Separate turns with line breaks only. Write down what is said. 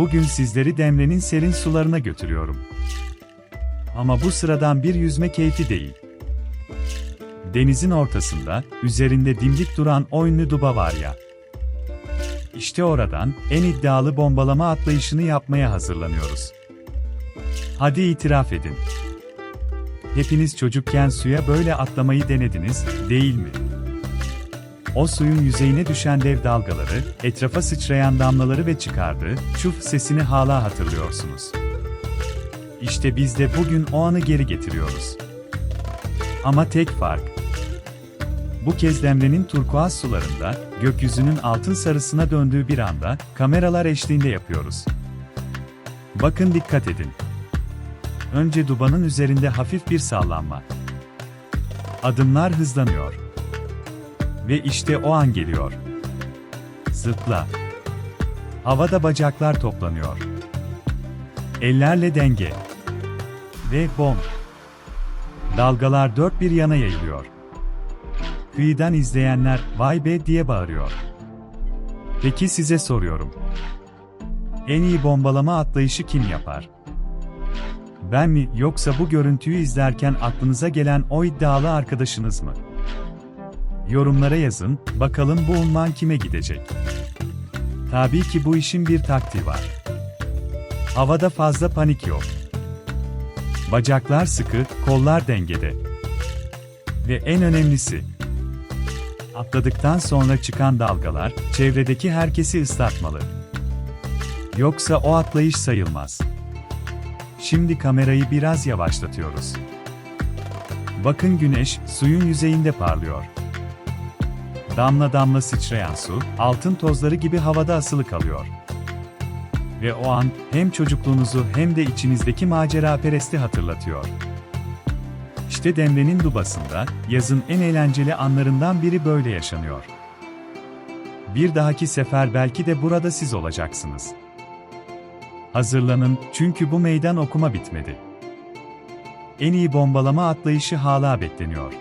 Bugün sizleri Demre'nin serin sularına götürüyorum. Ama bu sıradan bir yüzme keyfi değil. Denizin ortasında, üzerinde dimdik duran o duba var ya. İşte oradan, en iddialı bombalama atlayışını yapmaya hazırlanıyoruz. Hadi itiraf edin. Hepiniz çocukken suya böyle atlamayı denediniz, değil mi? O suyun yüzeyine düşen dev dalgaları, etrafa sıçrayan damlaları ve çıkardığı çuf sesini hala hatırlıyorsunuz. İşte biz de bugün o anı geri getiriyoruz. Ama tek fark. Bu kez Demre'nin turkuaz sularında, gökyüzünün altın sarısına döndüğü bir anda, kameralar eşliğinde yapıyoruz. Bakın dikkat edin. Önce dubanın üzerinde hafif bir sallanma. Adımlar hızlanıyor. Ve işte o an geliyor. Zıpla. Havada bacaklar toplanıyor. Ellerle denge. Ve bom. Dalgalar dört bir yana yayılıyor. Kıyıdan izleyenler vay be diye bağırıyor. Peki size soruyorum. En iyi bombalama atlayışı kim yapar? Ben mi yoksa bu görüntüyü izlerken aklınıza gelen o iddialı arkadaşınız mı? Yorumlara yazın, bakalım bu unvan kime gidecek? Tabii ki bu işin bir taktiği var. Havada fazla panik yok. Bacaklar sıkı, kollar dengede. Ve en önemlisi, atladıktan sonra çıkan dalgalar, çevredeki herkesi ıslatmalı. Yoksa o atlayış sayılmaz. Şimdi kamerayı biraz yavaşlatıyoruz. Bakın güneş, suyun yüzeyinde parlıyor. Damla damla sıçrayan su, altın tozları gibi havada asılı kalıyor. Ve o an, hem çocukluğunuzu hem de içinizdeki macera peresti hatırlatıyor. İşte Demre'nin Dubası'nda, yazın en eğlenceli anlarından biri böyle yaşanıyor. Bir dahaki sefer belki de burada siz olacaksınız. Hazırlanın, çünkü bu meydan okuma bitmedi. En iyi bombalama atlayışı hala bekleniyor.